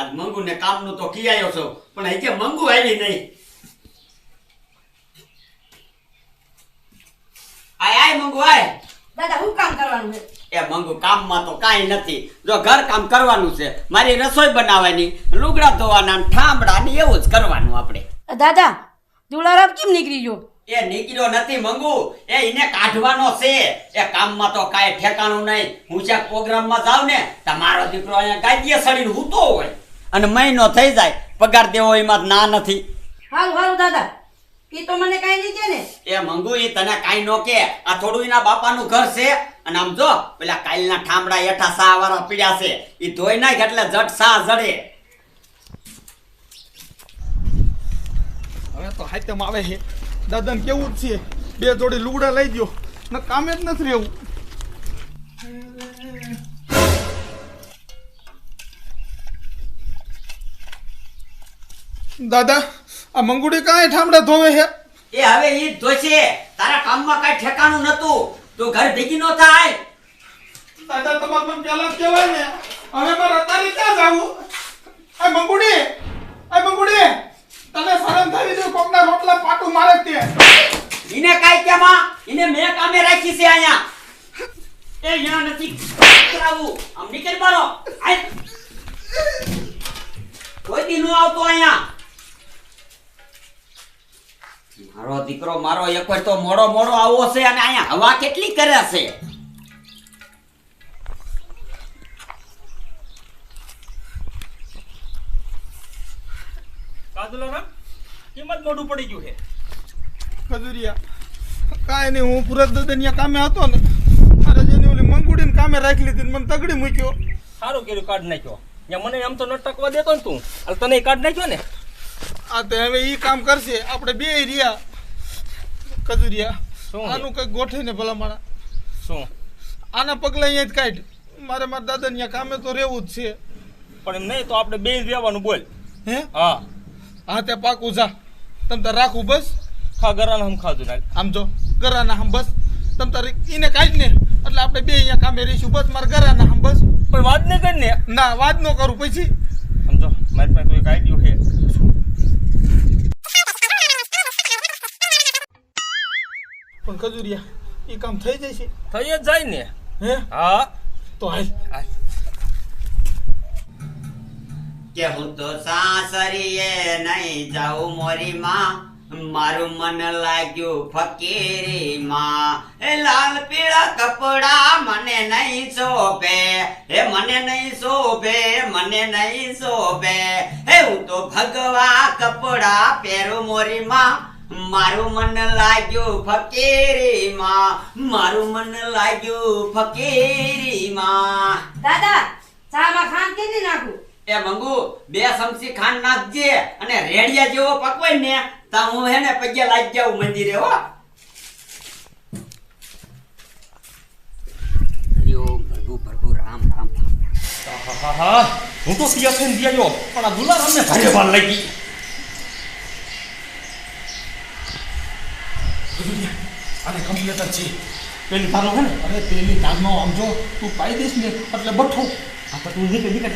આજ મંગુ ને કામનું તો કી આવ્યો છો પણ હજી મંગુ આવી નહીં આય આય મંગુ આય દાદા હું કામ કરવાનું છે એ મંગુ કામમાં તો કાંઈ નથી જો ઘર કામ કરવાનું છે મારી રસોઈ બનાવવાની લુગડા ધોવાના ને ઠામડા ને એવું જ કરવાનું આપણે દાદા દુલારામ કેમ નીકળી ગયો એ નીકળ્યો નથી મંગુ એ એને કાઢવાનો છે એ કામમાં તો કાંઈ ઠેકાણું નહીં હું જ્યાં પ્રોગ્રામમાં જાઉં ને તમારો દીકરો અહીંયા ગાદીએ સડીને હૂતો હોય અને મહિનો થઈ જાય પગાર દેવો એમાં ના નથી. હારું હારું દાદા. એ તો મને કઈ નહીં કે ને. એ મંગુ ઈ તને કાઈ નો કે. આ થોડું એના બાપાનું ઘર છે. અને આમ જો પેલા કાલના ઠામડા એઠા સા વાળા પીડ્યા છે. ઈ ધોઈ નાખ એટલે જટ સા જડે. હવે તો હાથમ આવે છે. દાદાને કેવું જ છે? બે જોડી લુગડા લઈ ગયો ને કામે જ નથી રહેવું. દાદા આ મંગુડી કાંઈ ઠામડા ધોવે છે? એ હવે ઈ ધોશે. તારા કામમાં કાંઈ ઠેકાણું નતું તો ઘર ભેગી નો થાય. દાદા તમાર મને પહેલા કહેવાય ને હવે મારે અત્યારે ક્યાં જાવું? એ મંગુડી એ મંગુડી તને શરમ થવી જોઈએ કોકના રોટલા પાટું મારે તે. ઈને કાંઈ કેમાં ઈને મેં કામે રાખી છે અહીંયા. એ અહીંયા નથી. કરાવું. આમ નીકળી આય. કોઈ દી નો આવતો અહીંયા. મારો દીકરો મારો એક વાર તો મોડો મોડો આવો છે અને અહીંયા હવા કેટલી કરે છે? કાદુલારામ કિંમત મોઢું પડી ગયું છે. ખજુરિયા કાંઈ નહીં હું પુરત દદનિયા કામે હતો ને મારે જેની ઓલી મંગુડીને કામે રાખી લીધી મને તગડી મૂક્યો. સારું કર્યું કાઢ નાખ્યો. મને એમ તો ન ટકવા દેતો ને તું તને કાઢ નાખ્યો ને. આ તો હવે એ કામ કરશે આપણે બે રહ્યા. ખજુરિયા શું? આનું કંઈક ગોઠવીને ભલા મારા શું? આના પગલે અહીંયા જ કાઢ. મારે મારા દાદાનિયા કામે તો રહેવું જ છે. પણ એમ નહીં તો આપણે બે રહેવાનું બોલ. હે? હા. હા તે પાકું જા. તમ તાર રાખું બસ. ખા ગરાના હમ ખાધું નાખ. આમ જો ગરાના હમ બસ. તમ તારે ઈને કાઢ ને. એટલે આપણે બે અહીંયા કામે રહીશું. બસ મારા ગરાના હમ બસ. પણ વાત નહીં કર ને. ના વાત ન કરું પછી. સમજો મારી પાસે કોઈ કાઢ્યું છે. પણ ખજુરિયા એ કામ થઈ જશે થઈ જ જાય ને? હે? હા. તો હાલ. હાલ. કે હું તો સાસરીએ નહીં જાઉં મોરી માં મારું મન લાગ્યું ફકીરી માં. એ લાલ પીળા કપડા મને નહીં શોભે હે મને નહીં શોભે મને નહીં શોભે. હે હું તો ભગવા કપડા પહેરું મોરી માં મારું મન લાગ્યું ફકીરી માં મારું મન લાગ્યું ફકીરી માં દાદા ચામાં ખાંડ કેટલી નાખું? એ મંગુ બે સમસી ખાંડ નાખજે અને રેડિયા જેવો પકવાય ને તા હું હે ને પગે લાગી જાઉં મંદિરે હો. હરિઓમ પ્રભુ પ્રભુ રામ રામ રામ હા, હા હા. હું તો સિયા થઈને દિયાયો પણ આ દુલારામને ભારે વાર લાગી. આને કમ્પ્લેટ જ છે. પેલી તારો હે ને, અરે પેલી કામનો આમ તું પાઈ દઈશ ને એટલે બઠો. તો તું નીકળ નીકળ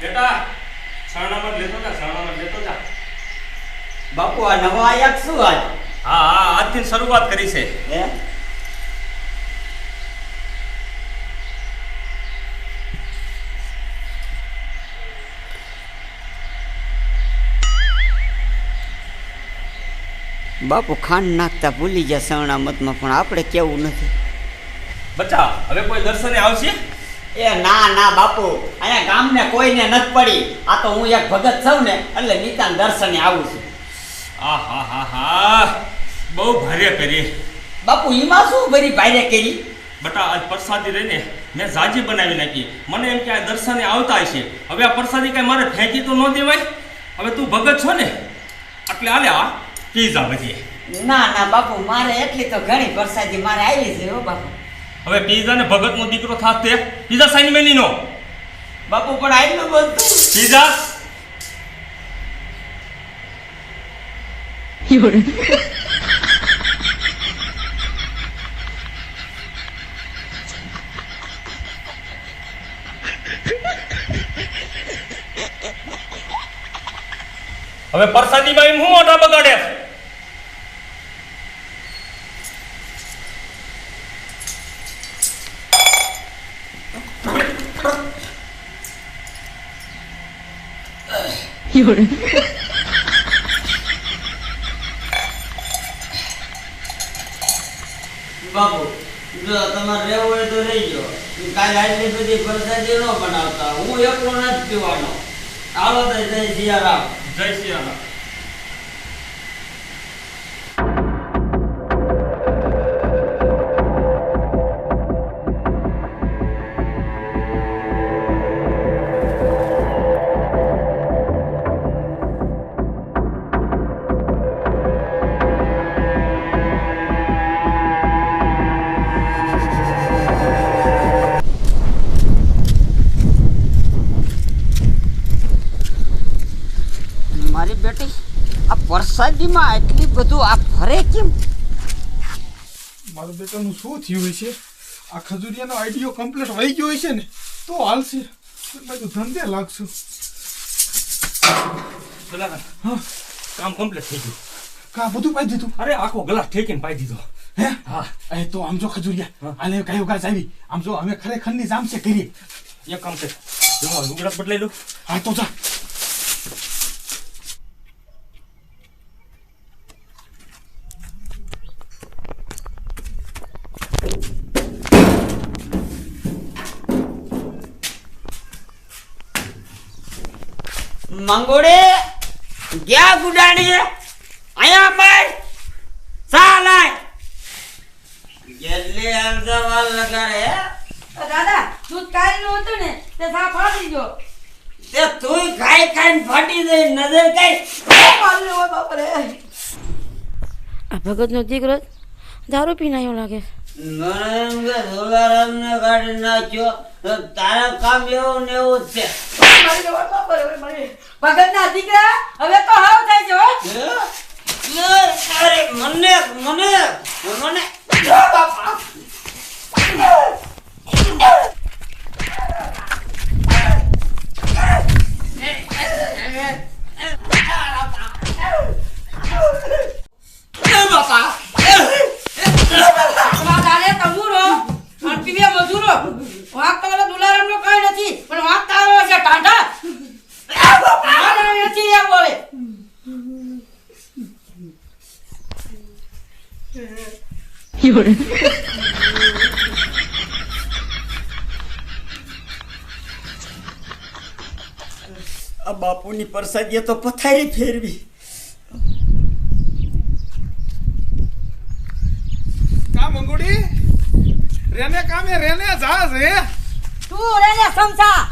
બેટા સરણામાં લેતો જા સરણામાં લેતો જા. બાપુ આ નવા આયાત શું આજ? હા હા આજથી શરૂઆત કરી છે. હે? બાપુ ખાંડ નાખતા ભૂલી ગયા સવણામતમાં પણ આપણે કેવું નથી. બચ્ચા હવે કોઈ દર્શને આવશે? એ ના ના બાપુ. અહીંયા ગામને કોઈને નથી પડી. આ તો હું એક ભગત છું ને એટલે નીતાન દર્શને આવું છું. આ હા હા હા. બહુ ભારે કરી. બાપુ એમાં શું ભરી ભારે કરી? બટા આજ પ્રસાદી રહીને મેં જાજી બનાવી નાખી. મને એમ કે આ દર્શને આવતા હશે. હવે આ પ્રસાદી કાંઈ મારે ફેંકી તો ન દેવાય? હવે તું ભગત છો ને એટલે આલે આ પીઝા બધી ના ના બાપુ મારે એટલી તો ઘણી પ્રસાદી મારે આવી છે હો બાપુ. હવે પીઝા ને ભગતનો દીકરો થાતે. Pizza sine મેનીનો. બાપુ પણ આટલું બધું. પીઝા. હવે પ્રસાદીમાં એમ હું મોઢા બગાડે બાપુ જો તમારે રહેવું હોય તો રહી ગયો. કાલે આટલી બધી પ્રસાદી ન બનાવતા. હું એકલો નથી પીવાનો. આવો તો જય સિયારામ. જય શ્રી પ્રસાદીમાં એટલી બધું આ ફરે કેમ? મારો બેટાનું શું થયું હોય છે? આ ખજૂરિયાનો આઈડિયો કમ્પ્લીટ વહી ગયો હોય છે ને તો હાલશે. બધું ધંધે લાગશું. હા. કામ કમ્પ્લીટ થઈ ગયું. કા બધું પાઈ દીધું? અરે આખો ગ્લાસ ઠેકીને પાઈ દીધો. હે? હા. એ તો આમ જો ખજૂરિયા. આલે કયો ગાજ આવી. આમ જો અમે ખરેખરની જામ છે કરીએ એક કામ છે. જો હું લુગડા બદલાઈ લો. હા તો જા. મંગોડે ગયા ગુડાણી અહીંયા પર ચાલાય. જેટલી અડધા લગાડે હે? તો દાદા દૂધનું હતું ને તે સા ફાડી ગયો. તે તુંય ખાઈ ખાઈને ફાટી દઈ નજર કઈ આ ભગતનો દીકરો દારૂ પીને આવ્યો લાગે. નરેન્દ્ર ધોલારામને કાઢી નાખ્યો. તારા કામ એવું ને એવું જ છે. ભગત ના દીકરા હવે તો હાવ થાય છે? અરે મને મને મને. બાપા. તમારા દાદે તંબુરો અને પીવે મજૂરો વાંક તો ઓલો દુલારામ નો કઈ નથી પણ વાંક તારો છે ટાંટા મારે નથી એમ બોલે આ બાપુની પ્રસાદીએ તો પથારી ફેરવી. કા મંગુડી રેને કામે રેને જા રે તું રેને સમસા.